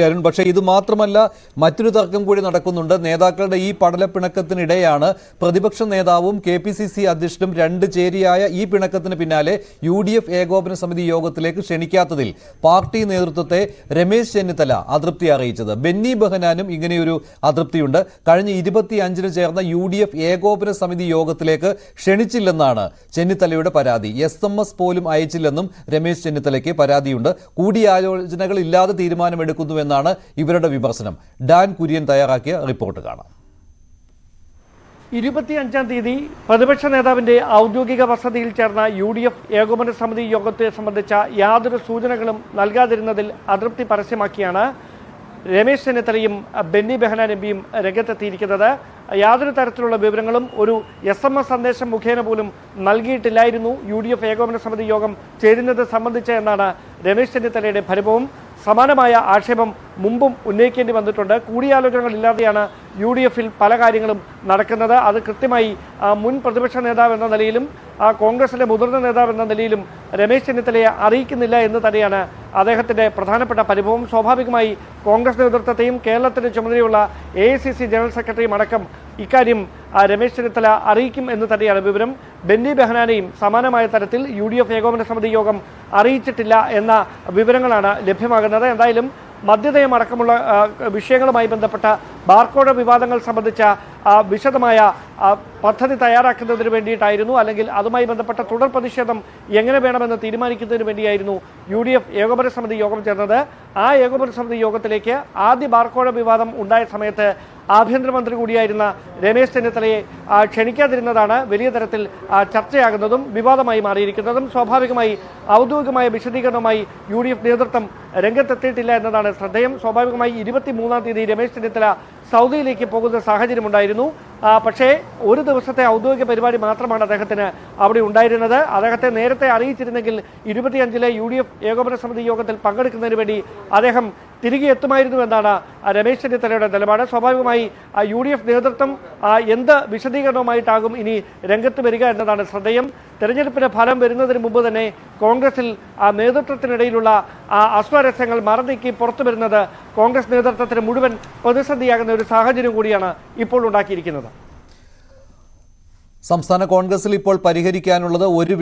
അരുൺ. പക്ഷേ ഇത് മാത്രമല്ല മറ്റൊരു തർക്കം കൂടി നടക്കുന്നുണ്ട്. നേതാക്കളുടെ ഈ പടലപ്പിണക്കത്തിനിടെയാണ് പ്രതിപക്ഷ നേതാവും കെ പി സി സി അധ്യക്ഷനും രണ്ട് ചേരിയായ ഈ പിണക്കത്തിന് പിന്നാലെ യു ഡി എഫ് ഏകോപന സമിതി യോഗത്തിലേക്ക് ക്ഷണിക്കാത്തതിൽ പാർട്ടി നേതൃത്വത്തെ രമേശ് ചെന്നിത്തല അതൃപ്തി അറിയിച്ചത്. ബെന്നി ബെഹനാനും ഇങ്ങനെയൊരു അതൃപ്തിയുണ്ട്. കഴിഞ്ഞ ഇരുപത്തി അഞ്ചിന് ചേർന്ന യു ഡി എഫ് ഏകോപന സമിതി യോഗത്തിലേക്ക് ക്ഷണിച്ചില്ലെന്നാണ് ചെന്നിത്തലയുടെ പരാതി. എസ് എം എസ് പോലും അയച്ചില്ലെന്നും രമേശ് ചെന്നിത്തലയ്ക്ക് പരാതിയുണ്ട്. കൂടിയാലോചനകൾ ഇല്ലാതെ തീരുമാനമെടുക്കുന്നുവെന്നാണ് ഇവരുടെ വിമർശനം. ഡാൻ കുര്യൻ തയ്യാറാക്കിയ റിപ്പോർട്ട് കാണാം. ഇരുപത്തിയഞ്ചാം തീയതി പ്രതിപക്ഷ നേതാവിന്റെ ഔദ്യോഗിക വസതിയിൽ ചേർന്ന യു ഡി എഫ് ഏകോപന സമിതി യോഗത്തെ സംബന്ധിച്ച യാതൊരു സൂചനകളും നൽകാതിരുന്നതിൽ അതൃപ്തി പരസ്യമാക്കിയാണ് രമേശ് ചെന്നിത്തലയും ബെന്നി ബെഹനാൻ എം പിയും രംഗത്തെത്തിയിരിക്കുന്നത്. യാതൊരു തരത്തിലുള്ള വിവരങ്ങളും ഒരു എസ് എം എസ് സന്ദേശം മുഖേന പോലും നൽകിയിട്ടില്ലായിരുന്നു യു ഡി എഫ് ഏകോപന സമിതി യോഗം ചേരുന്നത് സംബന്ധിച്ച് എന്നാണ് രമേശ് ചെന്നിത്തലയുടെ ഫലവും സമാനമായ ആക്ഷേപം മുമ്പും ഉന്നയിക്കേണ്ടി വന്നിട്ടുണ്ട്. കൂടിയാലോചനകളില്ലാതെയാണ് യു ഡി എഫിൽ പല കാര്യങ്ങളും നടക്കുന്നത്. അത് കൃത്യമായി മുൻ പ്രതിപക്ഷ നേതാവ് എന്ന നിലയിലും ആ, കോൺഗ്രസിലെ മുതിർന്ന നേതാവ് എന്ന നിലയിലും രമേശ് ചെന്നിത്തലയെ അറിയിക്കുന്നില്ല എന്ന് തന്നെയാണ് അദ്ദേഹത്തിന്റെ പ്രധാനപ്പെട്ട പരിഭവം. സ്വാഭാവികമായി കോൺഗ്രസ് നേതൃത്വത്തെയും കേരളത്തിന്റെ ചുമതലയുള്ള എ ജനറൽ സെക്രട്ടറിയും അടക്കം ഇക്കാര്യം രമേശ് ചെന്നിത്തല അറിയിക്കും എന്ന് തന്നെയാണ് വിവരം. ബെന്നി ബെഹനാനെയും സമാനമായ തരത്തിൽ യു ഡി എഫ് ഏകോപന സമിതി യോഗം അറിയിച്ചിട്ടില്ല എന്ന വിവരങ്ങളാണ് ലഭ്യമാകുന്നത്. എന്തായാലും മദ്യനയം അടക്കമുള്ള വിഷയങ്ങളുമായി ബന്ധപ്പെട്ട ബാർക്കോഡ് വിവാദങ്ങൾ സംബന്ധിച്ച വിശദമായ പദ്ധതി തയ്യാറാക്കുന്നതിന് വേണ്ടിയിട്ടായിരുന്നു. അല്ലെങ്കിൽ അതുമായി ബന്ധപ്പെട്ട തുടർ പ്രതിഷേധം എങ്ങനെ വേണമെന്ന് തീരുമാനിക്കുന്നതിന് വേണ്ടിയായിരുന്നു യു ഡി എഫ് ഏകോപന സമിതി യോഗം ചേർന്നത്. ആ ഏകോപന സമിതി യോഗത്തിലേക്ക് ആദ്യ ബാർക്കോഴ വിവാദം ഉണ്ടായ സമയത്ത് ആഭ്യന്തരമന്ത്രി കൂടിയായിരുന്ന രമേശ് ചെന്നിത്തലയെ ക്ഷണിക്കാതിരുന്നതാണ് വലിയ തരത്തിൽ ചർച്ചയാകുന്നതും വിവാദമായി മാറിയിരിക്കുന്നതും. സ്വാഭാവികമായി ഔദ്യോഗികമായ വിശദീകരണവുമായി യു ഡി എഫ് നേതൃത്വം രംഗത്തെത്തിയിട്ടില്ല എന്നതാണ് ശ്രദ്ധേയം. സ്വാഭാവികമായി ഇരുപത്തി മൂന്നാം തീയതി രമേശ് ചെന്നിത്തല സൗദിയിലേക്ക് പോകുന്ന സാഹചര്യമുണ്ടായിരുന്നു. പക്ഷേ ഒരു ദിവസത്തെ ഔദ്യോഗിക പരിപാടി മാത്രമാണ് അദ്ദേഹത്തിന് അവിടെ ഉണ്ടായിരുന്നത്. അദ്ദേഹത്തെ നേരത്തെ അറിയിച്ചിരുന്നെങ്കിൽ ഇരുപത്തിയഞ്ചിലെ യു ഡി എഫ് ഏകോപന സമിതി യോഗത്തിൽ പങ്കെടുക്കുന്നതിന് വേണ്ടി അദ്ദേഹം തിരികെ എത്തുമായിരുന്നു എന്നാണ് ആ, രമേശ് ചെന്നിത്തലയുടെ നിലപാട്. സ്വാഭാവികമായി യു ഡി എഫ് നേതൃത്വം എന്ത് വിശദീകരണവുമായിട്ടാകും ഇനി രംഗത്ത് വരിക എന്നതാണ് ശ്രദ്ധേയം. തെരഞ്ഞെടുപ്പിന്റെ ഫലം വരുന്നതിന് മുമ്പ് തന്നെ കോൺഗ്രസിൽ ആ നേതൃത്വത്തിനിടയിലുള്ള ആ അസ്വാരസ്യങ്ങൾ മറന്നീക്കി പുറത്തു വരുന്നത് കോൺഗ്രസ് നേതൃത്വത്തിന് മുഴുവൻ പ്രതിസന്ധിയാകുന്ന ഒരു സാഹചര്യം കൂടിയാണ് ഇപ്പോൾ ഉണ്ടാക്കിയിരിക്കുന്നത്. സംസ്ഥാന കോൺഗ്രസിൽ ഇപ്പോൾ പരിഹരിക്കാനുള്ളത് ഒരു